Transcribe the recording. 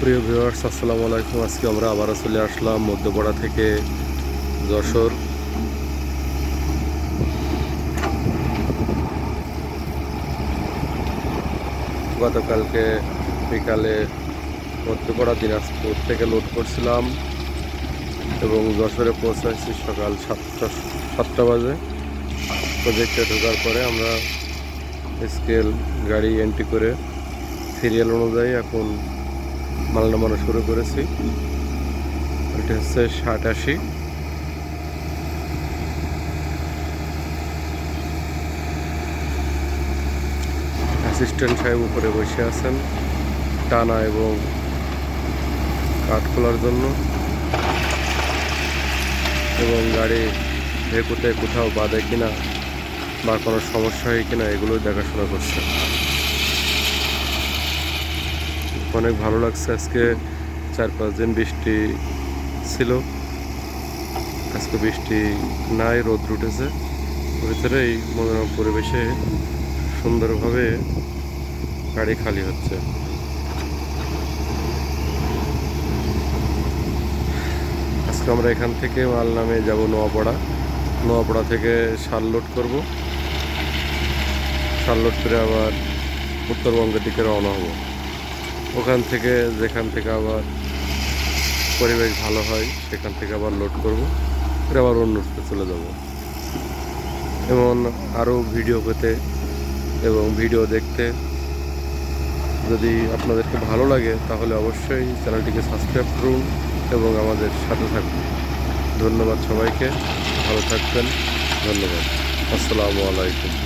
প্রিয় ভিউয়ার্স, আসসালামু আলাইকুম। আজকে আমরা আবারও চলে আসলাম মধ্যপাড়া থেকে যশোর। গতকালকে বিকালে মধ্যপাড়া দিনাজপুর থেকে লোড করছিলাম এবং যশোরে পৌঁছাইছি সকাল সাতটা সাতটা বাজে। প্রজেক্টে ঢোকার পরে আমরা স্কেল গাড়ি এন্ট্রি করে সিরিয়াল অনুযায়ী এখন মাল নামানো শুরু করেছি। এটা হচ্ছে ষাট আশি। অ্যাসিস্ট্যান্ট সাহেব উপরে বসে আছেন, টানা এবং কাঠ খোলার জন্য। এবং গাড়ি ভেকুতে কোথাও বাঁধে কিনা বা কোনো সমস্যা হয় কিনা এগুলোই দেখাশোনা করছে। অনেক ভালো লাগছে আজকে। চার পাঁচ দিন বৃষ্টি ছিল। আজকে বৃষ্টি নাই, রোদ উঠেছে। ভিতরে এই মনোরম পরিবেশে সুন্দরভাবে গাড়ি খালি হচ্ছে। আজকে আমরা এখান থেকে মাল নামে যাব নোয়াপাড়া। নোয়াপাড়া থেকে সার লোড করব। সার লোড করে আবার উত্তরবঙ্গের দিকে রওনা হব। ওখান থেকে যেখান থেকে আবার পরিবেশ ভালো হয়, সেখান থেকে আবার লোড করব করে আবার অন্য রুটে চলে যাব। এবং আরও ভিডিও পেতে এবং ভিডিও দেখতে। যদি আপনাদেরকে ভালো লাগে, তাহলে অবশ্যই চ্যানেলটিকে সাবস্ক্রাইব করুন এবং আমাদের সাথে থাকুন। ধন্যবাদ সবাইকে, ভালো থাকবেন, ধন্যবাদ। আসসালামু আলাইকুম।